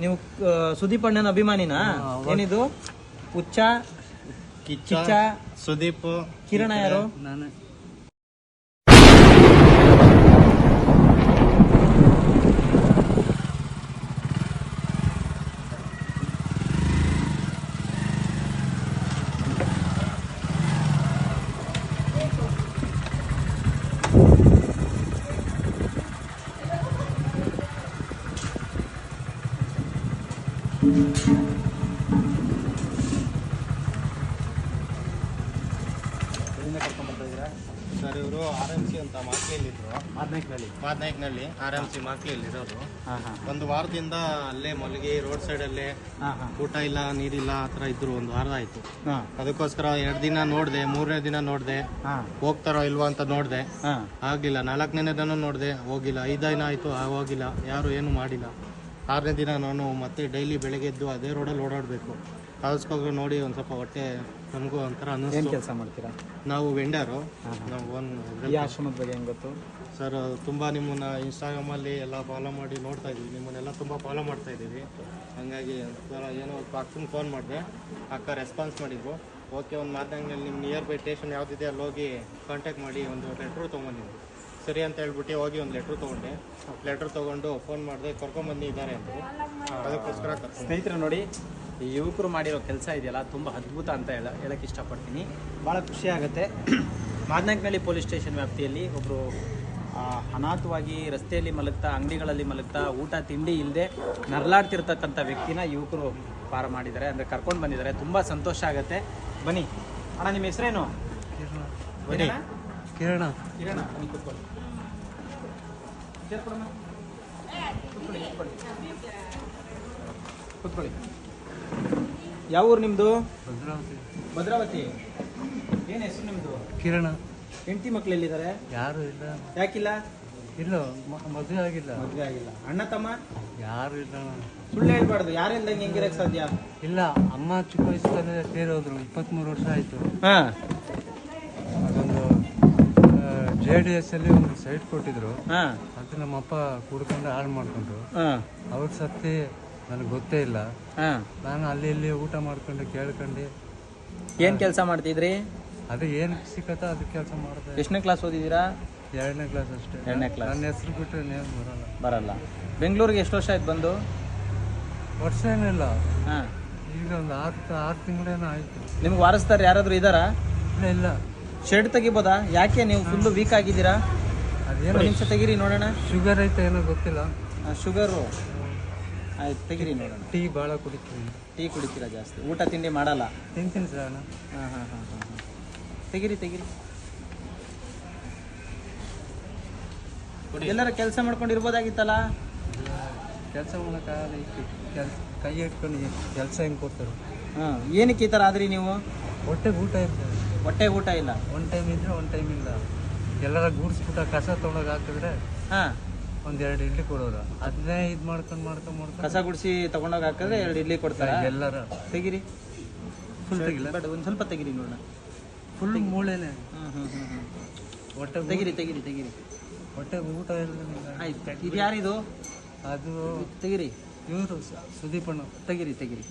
ನೀವು ಸುದೀಪ್ ಅಣ್ಣನ ಅಭಿಮಾನಿನಾ? ಏನಿದು? ಹುಚ್ಚ ಕಿಚ್ಚ ಸುದೀಪ್ ಕಿರಣ ಯಾರು? ನಾನು ಸರ್ ಇವರು ಆರ್ ಎಂ ಸಿ ಅಂತ ಮಾದನಾಯ್ಕನಲ್ಲಿ ಆರ್ ಎಂ ಸಿ ಮಾಕ್ಲಿಯಲ್ಲಿ ಹಾಂ ಒಂದು ವಾರದಿಂದ ಅಲ್ಲೇ ಮಲಗಿ ರೋಡ್ ಸೈಡ್ ಅಲ್ಲೇ ಊಟ ಇಲ್ಲ ನೀರಿಲ್ಲ ಆ ಥರ ಇದ್ರು ಒಂದು ವಾರ ಆಯ್ತು. ಅದಕ್ಕೋಸ್ಕರ ಎರಡು ದಿನ ನೋಡಿದೆ ಮೂರನೇ ದಿನ ನೋಡಿದೆ ಹೋಗ್ತಾರೋ ಇಲ್ವಾ ಅಂತ ನೋಡಿದೆ. ಆಗ್ಲಿಲ್ಲ ಆಗಲಿಲ್ಲ ನಾಲ್ಕನೇ ದಿನ ನೋಡಿದೆ ಹೋಗಿಲ್ಲ. ಐದು ದಿನ ಆಯ್ತು ಹೋಗಿಲ್ಲ. ಯಾರು ಏನು ಮಾಡಿಲ್ಲ. ಆರನೇ ದಿನ ನಾನು ಮತ್ತೆ ಡೈಲಿ ಬೆಳಗ್ಗೆ ಎದ್ದು ಅದೇ ರೋಡಲ್ಲಿ ಓಡಾಡಬೇಕು. ಅದಕ್ಕೋಸ್ಕರ ನೋಡಿ ಒಂದು ಸ್ವಲ್ಪ ಹೊಟ್ಟೆ ನಮಗೂ ಒಂಥರ ಏನು ಅನ್ನಿಸ್ತು. ಕೆಲಸ ಮಾಡ್ತೀರಾ? ನಾವು ವೆಂಡರು ನಮ್ಗೆ ಒಂದು ನಾವು ಒನ್ ಈ ಆಶ್ರಮದ ಬಗ್ಗೆ ಹೆಂಗೆ ಗೊತ್ತು? ಸರ್ ತುಂಬ ನಿಮ್ಮನ್ನ ಇನ್ಸ್ಟಾಗ್ರಾಮಲ್ಲಿ ಎಲ್ಲ ಫಾಲೋ ಮಾಡಿ ನೋಡ್ತಾ ಇದ್ದೀವಿ. ನಿಮ್ಮನ್ನೆಲ್ಲ ತುಂಬ ಫಾಲೋ ಮಾಡ್ತಾ ಇದ್ದೀವಿ. ಹಾಗಾಗಿ ಸರ್ ಏನೋ ಅಕ್ಕನ ಫೋನ್ ಮಾಡಿದೆ. ಅಕ್ಕ ರೆಸ್ಪಾನ್ಸ್ ಮಾಡಿದ್ರು. ಓಕೆ ಒಂದು ಮಾತಂಗಲ್ಲಿ ನಿಮ್ಮ ನಿಯರ್ ಬೈ ಸ್ಟೇಷನ್ ಯಾವುದಿದೆ ಅಲ್ಲಿ ಹೋಗಿ ಕಾಂಟ್ಯಾಕ್ಟ್ ಮಾಡಿ ಒಂದು ಲೆಟ್ರು ತೊಗೊಂಡಿದ್ವಿ ಸರಿ ಅಂತ ಹೇಳ್ಬಿಟ್ಟು ಹೋಗಿ ಒಂದು ಲೆಟ್ರ್ ತೊಗೊಂಡೆ. ಲೆಟ್ರ್ ತೊಗೊಂಡು ಫೋನ್ ಮಾಡಿದೆ ಕರ್ಕೊಂಬಂದು ಇದ್ದಾರೆ ಅಂತ. ಅದಕ್ಕೋಸ್ಕರ ಕರ್ಕೊಂಡು ಸ್ನೇಹಿತರೆ ನೋಡಿ ಈ ಯುವಕರು ಮಾಡಿರೋ ಕೆಲಸ ಇದೆಯಲ್ಲ ತುಂಬ ಅದ್ಭುತ ಅಂತ ಹೇಳ ಹೇಳಕ್ಕೆ ಇಷ್ಟಪಡ್ತೀನಿ. ಭಾಳ ಖುಷಿ ಆಗುತ್ತೆ. ಮಾದನಾಯ್ಕನಹಳ್ಳಿ ಪೊಲೀಸ್ ಸ್ಟೇಷನ್ ವ್ಯಾಪ್ತಿಯಲ್ಲಿ ಒಬ್ಬರು ಅನಾಥವಾಗಿ ರಸ್ತೆಯಲ್ಲಿ ಮಲಗ್ತಾ ಅಂಗಡಿಗಳಲ್ಲಿ ಮಲಗ್ತಾ ಊಟ ತಿಂಡಿ ಇಲ್ಲದೆ ನರಳಾಡ್ತಿರ್ತಕ್ಕಂಥ ವ್ಯಕ್ತಿನ ಯುವಕರು ಪಾರ ಮಾಡಿದ್ದಾರೆ. ಅಂದರೆ ಕರ್ಕೊಂಡು ಬಂದಿದ್ದಾರೆ. ತುಂಬ ಸಂತೋಷ ಆಗುತ್ತೆ. ಬನ್ನಿ. ಅಣ್ಣ ನಿಮ್ಮ ಹೆಸರೇನು? ಬನ್ನಿ. ಕಿರಣ. ಕಿರಣ ಕೂತ್ಕೊಳ್ಳಿ ಕೂತ್ಕೊಳ್ಳಿ, ಕೂತ್ಕೊಳ್ಳಿ. ಯಾವ ಊರು ನಿಮ್ಮದು ಭದ್ರಾವತಿ. ಭದ್ರಾವತಿ. ಏನು ಹೆಸರು ನಿಮ್ಮದು ಕಿರಣ. ಹೆಂಡತಿ ಮಕ್ಳು ಎಲ್ಲಿದ್ದಾರೆ? ಯಾರು ಇಲ್ಲ. ಯಾಕಿಲ್ಲ? ಇಲ್ಲ ಮದುವೆ ಆಗಿಲ್ಲ. ಮದುವೆ ಆಗಿಲ್ಲ. ಅಣ್ಣ ತಮ್ಮ? ಯಾರು ಇಲ್ಲ. ಸುಳ್ಳು ಹೇಳ್ಬಾರ್ದು. ಯಾರಿಲ್ದಂಗೆ ಹೆಂಗಿರಕ್ ಸಾಧ್ಯ? ಇಲ್ಲ ಅಮ್ಮ ಚಿಕ್ಕ ವಯಸ್ಸಲ್ಲೇ ಸೇರೋದ್ರು. ಇಪ್ಪತ್ತ್ಮೂರು ವರ್ಷ ಆಯಿತು. ಹಾಂ. ಅದೊಂದು ಜೆ ಡಿ ಎಸ್ ಅಲ್ಲಿ ಒಂದು ಸೈಟ್ ಕೊಟ್ಟಿದ್ರು. ಹಾಂ. ಅದು ನಮ್ಮಪ್ಪ ಕುಡ್ಕೊಂಡು ಹಾಳು ಮಾಡ್ಕೊಂಡ್ರು. ಹಾಂ. ಅವ್ರ ಸತ್ತಿ ನನಗೆ ಗೊತ್ತೇ ಇಲ್ಲ. ಹಾಂ. ನಾನು ಅಲ್ಲಿ ಇಲ್ಲಿ ಊಟ ಮಾಡ್ಕೊಂಡು ಕೇಳ್ಕೊಂಡು. ಏನು ಕೆಲಸ ಮಾಡ್ತಿದ್ರಿ? ಅದು ಏನು ಸಿಕ್ಕತ್ತ ಅದ್ ಕೆಲಸ ಮಾಡಿದೆ. ಎಷ್ಟನೇ ಕ್ಲಾಸ್ ಓದಿದೀರಾ ಎರಡನೇ ಕ್ಲಾಸ್ ಅಷ್ಟೇ. ಎರಡನೇ ಕ್ಲಾಸ್ ನನ್ನ ಹೆಸರು ಬಿಟ್ಟರೆ ನೇಮ್ ಬರಲ್ಲ. ಬರಲ್ಲ. ಬೆಂಗಳೂರಿಗೆ ಎಷ್ಟು ವರ್ಷ ಆಯ್ತು ಬಂದು? ವರ್ಷ ಏನಿಲ್ಲ. ಹಾಂ. ಈಗ ಒಂದು ಆರು ಆರು ತಿಂಗಳೇನೋ ಆಯಿತು. ನಿಮ್ಗೆ ವಾರಸ್ದಾರ ಯಾರಾದರೂ ಇದ್ದಾರಾ ಇಲ್ಲ ಇಲ್ಲ. ಶೆಡ್ ತೆಗಿಬೋದಾ? ಯಾಕೆ ನೀವು ಫುಲ್ಲು ವೀಕ್ ಆಗಿದ್ದೀರಾ? ಅದೇನೋ ನಿಮಿಷ ತೆಗೀರಿ ನೋಡೋಣ. ಶುಗರ್ ಐತೆ ಏನೋ ಗೊತ್ತಿಲ್ಲ. ಶುಗರು. ಆಯ್ತು ತೆಗೀರಿ ನೋಡೋಣ. ಟೀ ಭಾಳ ಕುಡಿತೀನಿ. ಟೀ ಕುಡಿತೀರಾ ಜಾಸ್ತಿ? ಊಟ ತಿಂಡಿ ಮಾಡಲ್ಲ? ತಿಂತೀನಿ ಸರ್ ನಾನು. ಹಾಂ ಹಾಂ ಹಾಂ ಹಾಂ ಹಾಂ. ತೆಗಿರಿ ತೆಗೀರಿ. ಎಲ್ಲರ ಕೆಲಸ ಮಾಡ್ಕೊಂಡು ಇರ್ಬೋದಾಗಿತ್ತಲ್ಲ ಕೆಲಸ ಮಾಡೋಕ್ಕಾಗಲ್ಲ ಕೆಲ್ಸ ಕೈ ಇಟ್ಕೊಂಡು ಕೆಲಸ ಹೆಂಗೆ ಕೊಡ್ತಾರೆ? ಹಾಂ ಏನಕ್ಕೆ ಈ ಥರ ಆದ್ರಿ ನೀವು? ಹೊಟ್ಟೆಗೆ ಊಟ ಇರ್ತದೆ ಹೊಟ್ಟೆ ಊಟ ಇಲ್ಲ. ಒನ್ ಟೈಮ್ ಇದ್ರೆ ಒನ್ ಟೈಮ್ ಇಲ್ಲ. ಎಲ್ಲರ ಗೂಡ್ಸ್ಬಿಟ್ಟ ಕಸ ತೊಗೊಂಡೋಗಿ ಹಾಕಿದ್ರೆ ಹಾಂ. ಒಂದೆರಡು ಇಡ್ಲಿ ಕೊಡೋರು. ಅದನ್ನೇ ಇದು ಮಾಡ್ಕೊಂಡು ಮಾಡ್ಕೊಂಡು ಮಾಡ್ಕೊಂಡು ಕಸ ಗುಡಿಸಿ ತಗೊಂಡೋಗಿ ಹಾಕಿದ್ರೆ ಎರಡು ಇಡ್ಲಿ ಕೊಡ್ತಾರೆ? ಎಲ್ಲರ. ತೆಗಿರಿ. ಫುಲ್ ತೆಗಿಲ್ಲ. ಬಟ್ ಒಂದು ಸ್ವಲ್ಪ ತೆಗಿರಿ ನೋಡೋಣ. ಫುಲ್ ಮೂಳೆನೆ. ಹೊಟ್ಟೆ ತೆಗಿರಿ ತೆಗಿರಿ ತೆಗಿರಿ ಹೊಟ್ಟೆ ತೆಗೀರಿ ತೆಗೀರಿ ತೆಗೀರಿ. ಹೊಟ್ಟೆಗೆ ಊಟ ಆಯ್ತು ಇದು ಯಾರಿದು? ಅದು ತೆಗಿರಿ. ಇವರು ಸುದೀಪಣ್ಣ ತೆಗಿರಿ ತೆಗಿರಿ.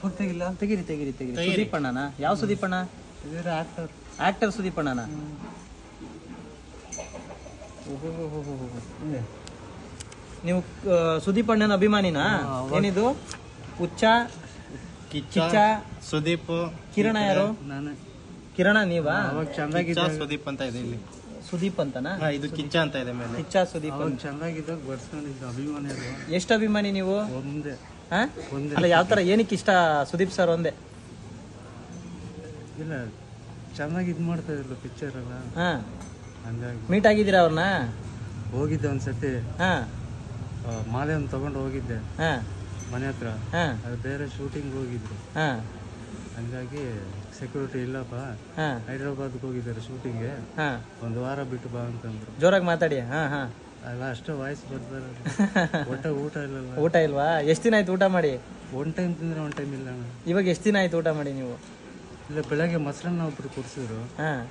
ಫುಲ್ ತೆಗಿಲ್ಲ. ತೆಗಿರಿ ತೆಗಿರಿ ತೆಗಿರಿ. ಸುದೀಪ್ ಸುದೀಪಣ್ಣನ ಯಾವ ಸುದೀಪಣ್ಣ ಇದರ ಆಕ್ಟರ್ ಆಕ್ಟರ್ ಸುದೀಪಣ್ಣನ ನೀವು ಸುದೀಪ್ ಅಣ್ಣನ ಅಭಿಮಾನಿನಾ? ಏನಿದು? ಹುಚ್ಚ ಕಿಚ್ಚ ಸುದೀಪ್ ಕಿರಣ ಯಾರು? ನಾನು. ಕಿರಣ ನೀವಾ? ಕಿಚ್ಚ ಚೆನ್ನಾಗಿದ್ದ ಸುದೀಪ್ ಅಂತ ಇದೆ ಇಲ್ಲಿ. ಸುದೀಪ್ ಅಂತನಾ? ಇದು ಕಿಚ್ಚ ಅಂತ ಇದೆ ಮೇಲೆ. ಕಿಚ್ಚ ಸುದೀಪ್ ಅವಾಗ ಚೆನ್ನಾಗಿದ್ದಾಗ ಬರ್ಸ್ಕೊಂಡಿದ್ದ ಅಭಿಮಾನಿಗಳು ಎಷ್ಟು ಅಭಿಮಾನಿ ನೀವು? ಒಂದೇ. ಹಾ? ಒಂದೇ. ಅಲ್ಲ ಯಾವ ತರ ಏನಕ್ಕೆ ಇಷ್ಟ ಸುದೀಪ್ ಸರ್ ಒಂದೇ? ಇಲ್ಲ ಚೆನ್ನಾಗಿ ಇದು ಮಾಡ್ತಾ ಇದ್ರು ಪಿಕ್ಚರ್ ಅಲ್ಲ ಹಾ. ಹಂಗಾಗಿ. ಮೀಟ್ ಆಗಿದ್ದೀರಾ ಅವ್ರನ್ನ? ಹೋಗಿದ್ದೆ ಒಂದ್ಸತಿ. ಹಾ. ಮಾಲೆ ಒಂದು ತಗೊಂಡು ಹೋಗಿದ್ದೆ. ಹಾ. ಮನೆ ಹತ್ರ. ಹಾ. ಅದು ಬೇರೆ ಶೂಟಿಂಗ್ ಹೋಗಿದ್ರು. ಹಾ. ಹಂಗಾಗಿ ಸೆಕ್ಯೂರಿಟಿ ಇಲ್ಲಪ್ಪ. ಹೈದ್ರಾಬಾದ್ ಹೈದ್ರಾಬಾದ್ಗೆ ಹೋಗಿದ್ದಾರೆ ಶೂಟಿಂಗ್ಗೆ ಹಾ. ಒಂದು ವಾರ ಬಿಟ್ಟು ಬಾ ಅಂತಂದ್ರು. ಜೋರಾಗಿ ಮಾತಾಡಿ. ಹಾ ಹಾ. ಅಲ್ಲ ಅಷ್ಟೇ ವಾಯ್ಸ್ ಬರ್ತಾರೆ. ಊಟ ಊಟ ಇಲ್ಲ ಊಟ ಇಲ್ವಾ? ಎಷ್ಟು ದಿನ ಆಯ್ತು ಊಟ ಮಾಡಿ? ಒನ್ ಟೈಮ್ ತಿಂದ್ರೆ ಒನ್ ಟೈಮ್ ಇಲ್ಲ ಇವಾಗ ಎಷ್ಟು ದಿನ ಆಯ್ತು ಊಟ ಮಾಡಿ ನೀವು? ಇಲ್ಲ ಬೆಳಗ್ಗೆ ಮೊಸರನ್ನ ಒಬ್ರು ಕೊಡ್ಸಿದ್ರು. ಹಾ.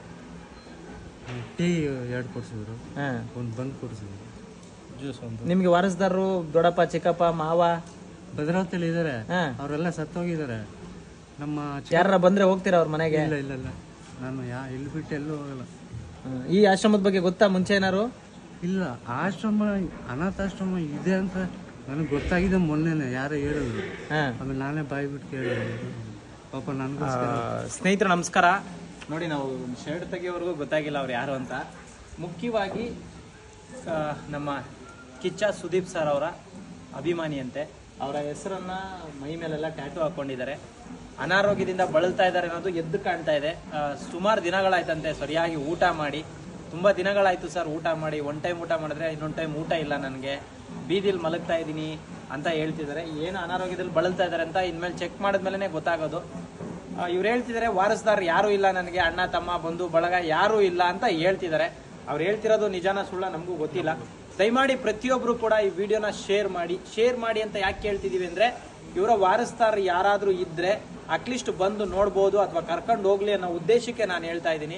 ಟೀ ಎರಡು ಕೊಡ್ಸಿದ್ರು. ಹಾ. ಒಂದು ಬಂದ್ ಕೊಡ್ಸಿದ್ರು. ಜ್ಯೂಸ್ ಒಂದು ನಿಮ್ಗೆ ವಾರಸ್ದಾರರು ದೊಡ್ಡಪ್ಪ ಚಿಕ್ಕಪ್ಪ ಮಾವ ಭದ್ರಾವತಿಯಲ್ಲಿ ಇದಾರೆ. ಹಾ. ಅವರೆಲ್ಲ ಸತ್ತೋಗಿದ್ದಾರೆ ನಮ್ಮ ಚಿ- ಯಾರ ಬಂದ್ರೆ ಹೋಗ್ತೀರಾ ಅವ್ರ ಮನೆಗೆ? ಇಲ್ಲ ಇಲ್ಲ ಇಲ್ಲ. ನಾನು ಯಾ ಇಲ್ಲಿ ಬಿಟ್ಟು ಎಲ್ಲೂ ಹೋಗಲ್ಲ. ಹ್ಮ್. ಈ ಆಶ್ರಮದ ಬಗ್ಗೆ ಗೊತ್ತಾ ಮುಂಚೆ ಏನಾರು? ಇಲ್ಲ ಆಶ್ರಮ ಅನಾಥಾಶ್ರಮ ಇದೆ ಅಂತ ನನಗೆ ಗೊತ್ತಾಗಿದೆ ಮೊನ್ನೆನೆ ಯಾರೋ ಹೇಳಿದ್ರು. ಹಾ. ಆಮೇಲೆ ನಾನೇ ಬಾಯಿ ಬಿಟ್ಟು ಕೇಳಿದೆ. ಪಾಪ ನನಗೂ ಸ್ನೇಹಿತರು ನಮಸ್ಕಾರ. ನೋಡಿ ನಾವು ಶರ್ಟ್ ತೆಗಿಯೋವರೆಗೂ ಗೊತ್ತಾಗಿಲ್ಲ ಅವ್ರು ಯಾರು ಅಂತ. ಮುಖ್ಯವಾಗಿ ಆ, ನಮ್ಮ ಕಿಚ್ಚ ಸುದೀಪ್ ಸರ್ ಅವರ ಅಭಿಮಾನಿಯಂತೆ. ಅವರ ಹೆಸರನ್ನ ಮೈ ಮೇಲೆಲ್ಲ ಟ್ಯಾಟೂ ಹಾಕೊಂಡಿದ್ದಾರೆ. ಅನಾರೋಗ್ಯದಿಂದ ಬಳಲ್ತಾ ಇದ್ದಾರೆ ಅನ್ನೋದು ಎದ್ದು ಕಾಣ್ತಾ ಇದೆ. ಸುಮಾರು ದಿನಗಳಾಯ್ತಂತೆ ಸರಿಯಾಗಿ ಊಟ ಮಾಡಿ. ತುಂಬ ದಿನಗಳಾಯ್ತು ಸರ್ ಊಟ ಮಾಡಿ. ಒನ್ ಟೈಮ್ ಊಟ ಮಾಡಿದ್ರೆ ಇನ್ನೊಂದು ಟೈಮ್ ಊಟ ಇಲ್ಲ ನನಗೆ. ಬೀದಿಲಿ ಮಲಗ್ತಾ ಇದ್ದೀನಿ ಅಂತ ಹೇಳ್ತಿದ್ದಾರೆ. ಏನು ಅನಾರೋಗ್ಯದಲ್ಲಿ ಬಳಲ್ತಾ ಇದ್ದಾರೆ ಅಂತ ಇನ್ಮೇಲೆ ಚೆಕ್ ಮಾಡಿದ್ಮೇಲೆ ಗೊತ್ತಾಗೋದು. ಇವ್ರು ಹೇಳ್ತಿದ್ದಾರೆ, ವಾರಸ್ದಾರ್ ಯಾರು ಇಲ್ಲ ನನಗೆ. ಅಣ್ಣ, ತಮ್ಮ, ಬಂಧು, ಬಳಗ ಯಾರು ಇಲ್ಲ ಅಂತ ಹೇಳ್ತಿದ್ದಾರೆ. ಅವ್ರು ಹೇಳ್ತಿರೋದು ನಿಜಾನ ಸುಳ್ಳ ನಮಗೂ ಗೊತ್ತಿಲ್ಲ. ದಯಮಾಡಿ ಪ್ರತಿಯೊಬ್ರು ಕೂಡ ಈ ವಿಡಿಯೋನ ಶೇರ್ ಮಾಡಿ ಶೇರ್ ಮಾಡಿ ಅಂತ ಯಾಕೆ ಹೇಳ್ತಿದೀವಿ ಅಂದ್ರೆ ಇವರ ವಾರಸ್ತಾರ ಯಾರಾದ್ರೂ ಇದ್ರೆ ಅಟ್ಲೀಸ್ಟ್ ಬಂದು ನೋಡ್ಬೋದು ಅಥವಾ ಕರ್ಕೊಂಡು ಹೋಗ್ಲಿ ಅನ್ನೋ ಉದ್ದೇಶಕ್ಕೆ ನಾನು ಹೇಳ್ತಾ ಇದ್ದೀನಿ.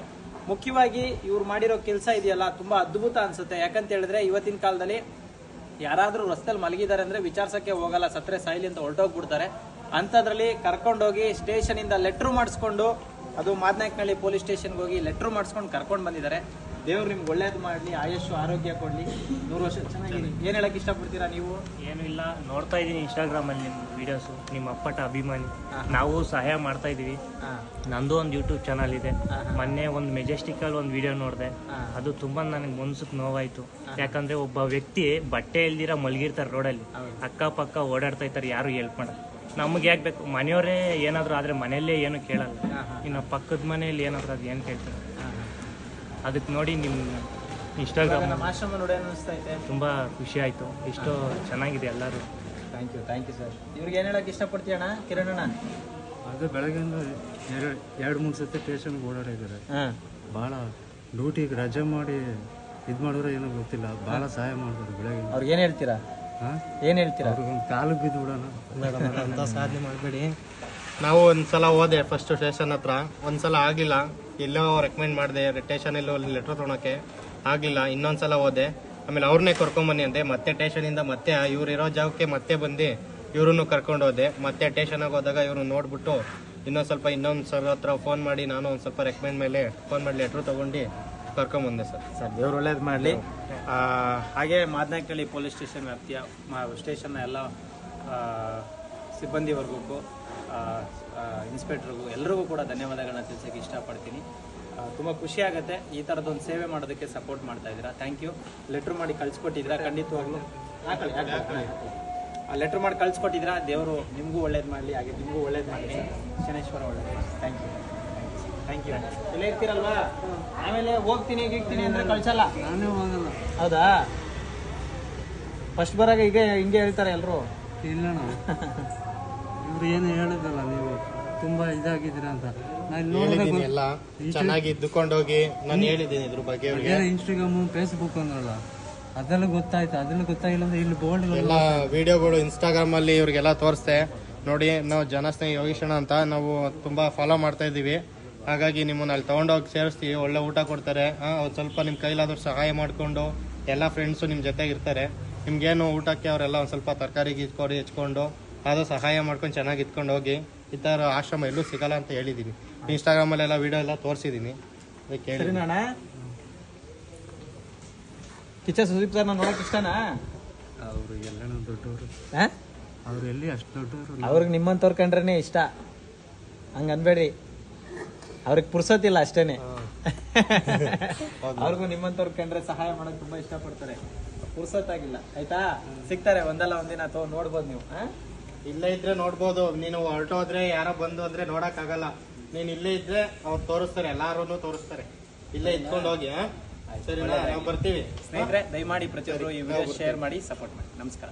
ಮುಖ್ಯವಾಗಿ ಇವ್ರು ಮಾಡಿರೋ ಕೆಲಸ ಇದೆಯಲ್ಲ, ತುಂಬಾ ಅದ್ಭುತ ಅನ್ಸುತ್ತೆ. ಯಾಕಂತ ಹೇಳಿದ್ರೆ ಇವತ್ತಿನ ಕಾಲದಲ್ಲಿ ಯಾರಾದ್ರೂ ರಸ್ತೆಯಲ್ಲಿ ಮಲಗಿದ್ದಾರೆ ಅಂದ್ರೆ ವಿಚಾರಿಸಕ್ಕೆ ಹೋಗಲ್ಲ, ಸತ್ರೆ ಸಾಯಿಲಿ ಅಂತ ಹೊರಟೋಗ್ಬಿಡ್ತಾರೆ. ಅಂಥದ್ರಲ್ಲಿ ಕರ್ಕೊಂಡೋಗಿ ಸ್ಟೇಷನ್ ಇಂದ ಲೆಟ್ರ್ ಮಾಡಿಸ್ಕೊಂಡು, ಅದು ಮಾದನಾಯಕನಹಳ್ಳಿ ಪೊಲೀಸ್ ಸ್ಟೇಷನ್ಗೆ ಹೋಗಿ ಲೆಟ್ರ್ ಮಾಡಿಸ್ಕೊಂಡು ಕರ್ಕೊಂಡು ಬಂದಿದ್ದಾರೆ. ದೇವ್ರು ನಿಮ್ಗೆ ಒಳ್ಳೇದು ಮಾಡಲಿ ಆಯಸ್ಸು ಆರೋಗ್ಯ ಕೊಡ್ಲಿ. ನೂರು ವರ್ಷ ಚೆನ್ನಾಗಿರಿ ಏನು ಹೇಳಕ್ ಇಷ್ಟಪಡ್ತೀರಾ ನೀವು? ಏನು ಇಲ್ಲ. ನೋಡ್ತಾ ಇದ್ದೀನಿ ಇನ್ಸ್ಟಾಗ್ರಾಮಲ್ಲಿ ನಿಮ್ಮ ವೀಡಿಯೋಸು ನಿಮ್ಮ ಅಪ್ಪಟ ಅಭಿಮಾನಿ. ನಾವು ಸಹಾಯ ಮಾಡ್ತಾ ಇದ್ದೀವಿ. ನಂದು ಒಂದು ಯೂಟ್ಯೂಬ್ ಚಾನಲ್ ಇದೆ. ಮೊನ್ನೆ ಒಂದು ಮೆಜೆಸ್ಟಿಕಲ್ಲಿ ಒಂದು ವಿಡಿಯೋ ನೋಡಿದೆ. ಅದು ತುಂಬ ನನಗೆ ಮನ್ಸಕ್ಕೆ ನೋವಾಯಿತು. ಯಾಕಂದ್ರೆ ಒಬ್ಬ ವ್ಯಕ್ತಿ ಬಟ್ಟೆ ಇಲ್ದಿರ ಮಲಗಿರ್ತಾರೆ ರೋಡಲ್ಲಿ ಅಕ್ಕಪಕ್ಕ ಓಡಾಡ್ತಾ ಇರ್ತಾರೆ ಯಾರು ಹೆಲ್ಪ್ ಮಾಡ ನಮಗೆ ಯಾಕೆ ಬೇಕು? ಮನೆಯವರೇ ಏನಾದರೂ ಆದರೆ ಮನೆಯಲ್ಲೇ ಏನು ಕೇಳಲ್ಲ. ಇನ್ನು ಪಕ್ಕದ ಮನೆಯಲ್ಲಿ ಏನಾದರೂ ಅದು ಏನು ಕೇಳ್ತಾರೆ? ಅದಕ್ಕೆ ನೋಡಿ ನಿಮ್ಮ ಇನ್ಸ್ಟಾಗ್ರಾಮ್ ನಮ್ಮ ಆಶ್ರಮ ನೋಡಿ ಅನ್ನಿಸ್ತಾ ಐತೆ ತುಂಬ ಖುಷಿ ಆಯಿತು. ಇಷ್ಟು ಚೆನ್ನಾಗಿದೆ ಎಲ್ಲರೂ. Thank you thank you sir ಇವ್ರಿಗೆ ಏನು ಹೇಳಕ್ಕೆ ಇಷ್ಟಪಡ್ತೀಯಣ್ಣ ಕಿರಣ್ ಅಣ್ಣ? ಅದು ಬೆಳಗ್ಗೆಯಿಂದ ಎರಡು ಎರಡು ಮೂರು ಸತಿ ಸ್ಟೇಷನ್ಗೆ ಓಡಾಡಿದ್ದಾರೆ ಹಾಂ. ಭಾಳ ಡ್ಯೂಟಿಗೆ ರಜೆ ಮಾಡಿ ಇದು ಮಾಡಿದ್ರೆ ಏನೋ ಗೊತ್ತಿಲ್ಲ ಭಾಳ ಸಹಾಯ ಮಾಡಿದ್ರು ಬೆಳಗ್ಗೆ ಅವ್ರಿಗೆ ಏನು ಹೇಳ್ತೀರಾ? ಹಾಂ? ಏನು ಹೇಳ್ತೀರಾ? ಅವ್ರಿಗೊಂದು ಕಾಲಿಗೆ ಬಿದ್ದು ಬಿಡೋಣ. ಅಂತ ಸಾಧನೆ ಮಾಡಬೇಡಿ. ನಾವು ಒಂದ್ಸಲ ಹೋದೆ ಫಸ್ಟ್ ಸ್ಟೇಷನ್ ಹತ್ರ. ಒಂದ್ಸಲ ಆಗಿಲ್ಲ. ಎಲ್ಲೋ ರೆಕಮೆಂಡ್ ಮಾಡಿದೆ ಸ್ಟೇಷನಲ್ಲಿ ಅಲ್ಲಿ ಲೆಟ್ರ್ ತೊಗೊಳಕ್ಕೆ. ಆಗಿಲ್ಲ, ಇನ್ನೊಂದ್ಸಲ ಹೋದೆ. ಆಮೇಲೆ ಅವ್ರನ್ನೇ ಕರ್ಕೊಂಬನ್ನಿ ಅಂದೆ. ಮತ್ತೆ ಸ್ಟೇಷನಿಂದ ಮತ್ತೆ ಇವ್ರು ಇರೋ ಜಾಗಕ್ಕೆ ಮತ್ತೆ ಬಂದು ಇವ್ರನ್ನು ಕರ್ಕೊಂಡು ಹೋದೆ. ಮತ್ತೆ ಸ್ಟೇಷನಾಗ ಹೋದಾಗ ಇವ್ರನ್ನ ನೋಡ್ಬಿಟ್ಟು ಇನ್ನೊಂದು ಸ್ವಲ್ಪ ಇನ್ನೊಂದು ಸರ್ ಹತ್ರ ಫೋನ್ ಮಾಡಿ ನಾನು ಒಂದು ಸ್ವಲ್ಪ ರೆಕಮೆಂಡ್ ಮೇಲೆ ಫೋನ್ ಮಾಡಿ ಲೆಟ್ರ್ ತೊಗೊಂಡು ಕರ್ಕೊಂಬಂದೆ ಸರ್ ಸರ್, ದೇವ್ರು ಒಳ್ಳೇದು ಮಾಡಲಿ. ಹಾಗೆ ಮಾದನಕಳ್ಳಿ ಪೊಲೀಸ್ ಸ್ಟೇಷನ್ ವ್ಯಾಪ್ತಿಯ ಸ್ಟೇಷನ್ನ ಎಲ್ಲ ಸಿಬ್ಬಂದಿ ವರ್ಗಕ್ಕೂ ಇನ್ಸ್ಪೆಕ್ಟ್ರಿಗೂ ಎಲ್ರಿಗೂ ಕೂಡ ಧನ್ಯವಾದಗಳನ್ನ ತಿಳಿಸೋಕೆ ಇಷ್ಟಪಡ್ತೀನಿ. ತುಂಬ ಖುಷಿ ಆಗುತ್ತೆ. ಈ ಥರದೊಂದು ಸೇವೆ ಮಾಡೋದಕ್ಕೆ ಸಪೋರ್ಟ್ ಮಾಡ್ತಾ ಇದ್ದೀರಾ? ಥ್ಯಾಂಕ್ ಯು ಲೆಟ್ರ್ ಮಾಡಿ ಕಳಿಸ್ಕೊಟ್ಟಿದ್ದೀರಾ? ಖಂಡಿತವಾಗ್ಲೂ. ಹಾಕೊಳ್ಳಿ ಆ ಲೆಟ್ರ್ ಮಾಡಿ ಕಳಿಸ್ಕೊಟ್ಟಿದ್ದೀರಾ? ದೇವರು ನಿಮಗೂ ಒಳ್ಳೇದು ಮಾಡಲಿ ಹಾಗೆ ನಿಮಗೂ ಒಳ್ಳೇದು ಮಾಡಲಿ ಶನೇಶ್ವರ ಒಳ್ಳೇದು. ಥ್ಯಾಂಕ್ ಯು ಥ್ಯಾಂಕ್ ಯು ಎಲ್ಲ ಇರ್ತೀರಲ್ವಾ? ಆಮೇಲೆ ಹೋಗ್ತೀನಿ ಗೀಗ್ತೀನಿ ಅಂದರೆ ಕಳ್ಸಲ್ಲ. ನಾನೇ ಹೋಗಲ್ಲ. ಹೌದಾ? ಫಸ್ಟ್ ಬರಾಗ ಈಗ ಹಿಂಗೆ ಹೇಳ್ತಾರೆ ಎಲ್ಲರೂ ಇಲ್ಲಣ್ಣ ಇವ್ರು ಏನು ಹೇಳಿದಲ್ಲ ನೀವು ತುಂಬಾ ಇದಾಗಿದ್ದೀರಾ ಅಂತ. ನಾನು ಎಲ್ಲ. ಚೆನ್ನಾಗಿ ನಾನು ಹೇಳಿದ್ದೀನಿ ಇದ್ರ ಬಗ್ಗೆ ಅವ್ರಿಗೆ. ಇನ್ಸ್ಟಾಗ್ರಾಮ್ ಫೇಸ್ಬುಕ್ ಅಂದ್ರಲ್ಲ ಅದೆಲ್ಲ ಗೊತ್ತಾಯ್ತು? ಅದೆಲ್ಲ ಗೊತ್ತಾಗಿಲ್ಲ ಅಂದ್ರೆ ಇಲ್ಲಿ ಬೋರ್ಡ್ ಎಲ್ಲ ವಿಡಿಯೋಗಳು ಇನ್ಸ್ಟಾಗ್ರಾಮ್ ಅಲ್ಲಿ ಇವ್ರಿಗೆಲ್ಲ ತೋರಿಸ್ದೆ. ನೋಡಿ ನಾವು ಜನಸ್ನೇಹಿ ಯೋಗೀಶಣ ಅಂತ ನಾವು ತುಂಬಾ ಫಾಲೋ ಮಾಡ್ತಾ ಇದ್ದೀವಿ. ಹಾಗಾಗಿ ನಿಮ್ಮನ್ನ ಅಲ್ಲಿ ತಗೊಂಡೋಗಿ ಸೇರಿಸ್ತೀವಿ. ಒಳ್ಳೆ ಊಟ ಕೊಡ್ತಾರೆ. ಅವ್ರು ಸ್ವಲ್ಪ ನಿಮ್ಮ ಕೈಲಾದ್ರೂ ಸಹಾಯ ಮಾಡಿಕೊಂಡು ಎಲ್ಲ ಫ್ರೆಂಡ್ಸು ನಿಮ್ಮ ಜೊತೆಗಿರ್ತಾರೆ. ನಿಮ್ಗೇನು ಊಟಕ್ಕೆ ಅವರೆಲ್ಲ ಒಂದು ಸ್ವಲ್ಪ ತರಕಾರಿ ಗೀಸ್ಕೊಡಿ ಹೆಚ್ಕೊಂಡು ಅದು ಸಹಾಯ ಮಾಡ್ಕೊಂಡು ಚೆನ್ನಾಗಿ ಇದ್ಕೊಂಡು ಹೋಗಿ ಈ ಥರ ಆಶ್ರಮ ಎಲ್ಲೂ ಸಿಗಲ್ಲ ಅಂತ ಹೇಳಿದ್ದೀನಿ ಇನ್ಸ್ಟಾಗ್ರಾಮಲ್ಲೆಲ್ಲ ವಿಡಿಯೋ ಎಲ್ಲ ತೋರಿಸಿದ್ದೀನಿ ಅದಕ್ಕೆ ಹೇಳಿ ಕಿಚ್ಚ ಸುದೀಪ್ ಸರ್ ನೋಡಕ್ ಇಷ್ಟನಾ? ಅವರು ದೊಡ್ಡವರು. ಆ? ಅವ್ರು ಎಲ್ಲಿ ಅಷ್ಟು ದೊಡ್ಡವರು ಅವ್ರಿಗೆ ನಿಮ್ಮಂತವ್ರ ಕಂಡ್ರೇನೆ ಇಷ್ಟ. ಹಂಗ ಅನ್ಬೇಡಿ ಅವ್ರಿಗೆ ಪುರ್ಸೋತಿಲ್ಲ ಅಷ್ಟೇನೆ. ಅವ್ರಿಗೂ ನಿಮ್ಮಂತವ್ರ ಕಂಡ್ರೆ ಸಹಾಯ ಮಾಡಕ್ ತುಂಬಾ ಇಷ್ಟಪಡ್ತಾರೆ. ಪುರ್ಸೊತ್ತಾಗಿಲ್ಲ. ಆಯ್ತಾ? ಸಿಗ್ತಾರೆ ಒಂದಲ್ಲ ಒಂದಿನ ತೋ ನೋಡ್ಬೋದು ನೀವು? ಇಲ್ಲೇ ಇದ್ರೆ ನೋಡ್ಬೋದು. ನೀನು ಹೊರಟೋದ್ರೆ ಯಾರೋ ಬಂದು ಅಂದ್ರೆ ನೋಡಕ್ ಆಗಲ್ಲ ನೀನ್ ಇಲ್ಲೇ ಇದ್ರೆ ಅವ್ರು ತೋರಿಸ್ತಾರೆ ಎಲ್ಲಾರು ತೋರಿಸ್ತಾರೆ. ಇಲ್ಲೇ ಇಟ್ಕೊಂಡು ಹೋಗಿ ಸರಿ ಸರಿನಾ? ನಾವು ಬರ್ತೀವಿ. ಸ್ನೇಹಿತರೆ ದಯಮಾಡಿ ಪ್ರತಿಯೊಬ್ಬರು ಈ ವಿಡಿಯೋ ಶೇರ್ ಮಾಡಿ ಸಪೋರ್ಟ್ ಮಾಡಿ. ನಮಸ್ಕಾರ.